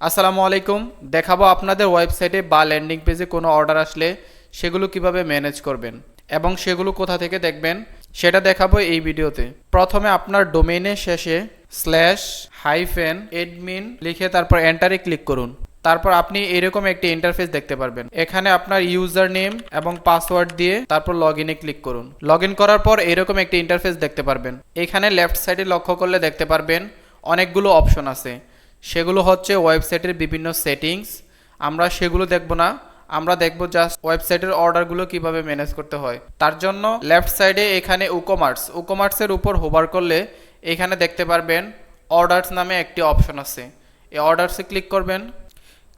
আসসালামু আলাইকুম। দেখাবো আপনাদের ওয়েবসাইটে বা ল্যান্ডিং পেজে কোনো অর্ডার আসলে সেগুলো কীভাবে ম্যানেজ করবেন এবং সেগুলো কোথা থেকে দেখবেন সেটা দেখাবো এই ভিডিওতে। প্রথমে আপনার ডোমেইনের শেষে স্ল্যাশ হাইফেন এডমিন লিখে তারপর এন্টারে ক্লিক করুন। তারপর আপনি এরকম একটি ইন্টারফেস দেখতে পারবেন। এখানে আপনার ইউজার নেম এবং পাসওয়ার্ড দিয়ে তারপর লগ ইনে ক্লিক করুন। লগ ইন করার পর এরকম একটি ইন্টারফেস দেখতে পারবেন। এখানে লেফট সাইডে লক্ষ্য করলে দেখতে পারবেন অনেকগুলো অপশন আছে। সেগুলো হচ্ছে ওয়েবসাইটের বিভিন্ন সেটিংস। আমরা সেগুলো দেখব না। আমরা দেখব জাস্ট ওয়েবসাইটের অর্ডারগুলো কীভাবে ম্যানেজ করতে হয়। তার জন্য লেফট সাইডে এখানে উকমার্স উকমার্সের উপর হোভার করলে এখানে দেখতে পারবেন অর্ডারস নামে একটি অপশন আছে। এই অর্ডারসে ক্লিক করবেন।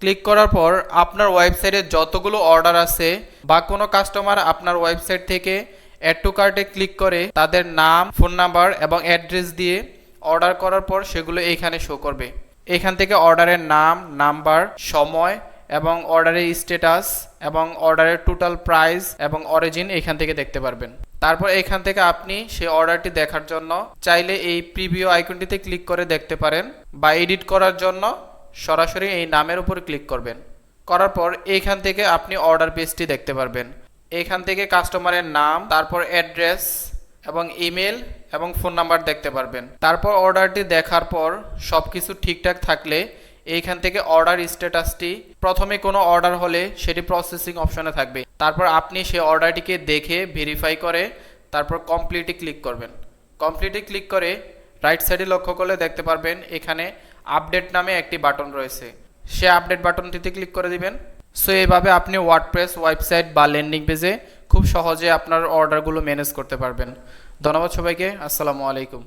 ক্লিক করার পর আপনার ওয়েবসাইটে যতগুলো অর্ডার আছে বা কোনো কাস্টমার আপনার ওয়েবসাইট থেকে অ্যাড টু কার্টে ক্লিক করে তাদের নাম, ফোন নাম্বার এবং অ্যাড্রেস দিয়ে অর্ডার করার পর সেগুলো এইখানে শো করবে। এখান থেকে অর্ডারের নাম, নাম্বার, সময় এবং অর্ডারের স্ট্যাটাস এবং অর্ডারের টোটাল প্রাইস এবং অরিজিন এখান থেকে দেখতে পারবেন। তারপর এখান থেকে আপনি সেই অর্ডারটি দেখার জন্য চাইলে এই প্রিভিউ আইকনটিতে ক্লিক করে দেখতে পারেন বা এডিট করার জন্য সরাসরি এই নামের উপর ক্লিক করবেন। করার পর এইখান থেকে আপনি অর্ডার পেজটি দেখতে পারবেন। এখান থেকে কাস্টমারের নাম, তারপর অ্যাড্রেস এবং ইমেল এবং ফোন নাম্বার দেখতে পারবেন। তারপর অর্ডারটি দেখার পর সব কিছু ঠিকঠাক থাকলে এইখান থেকে অর্ডার স্ট্যাটাসটি প্রথমে কোনো অর্ডার হলে সেটি প্রসেসিং অপশনে থাকবে। তারপর আপনি সেই অর্ডারটিকে দেখে ভেরিফাই করে তারপর কমপ্লিটে ক্লিক করবেন। কমপ্লিটে ক্লিক করে রাইট সাইডে লক্ষ্য করলে দেখতে পারবেন এখানে আপডেট নামে একটি বাটন রয়েছে। সে আপডেট বাটনটিতে ক্লিক করে দিবেন। সো এইভাবে আপনি ওয়ার্ডপ্রেস ওয়েবসাইট বা ল্যান্ডিং পেজে খুব সহজে আপনার অর্ডারগুলো ম্যানেজ করতে পারবেন। ধন্যবাদ সবাইকে আসসালামু আলাইকুম।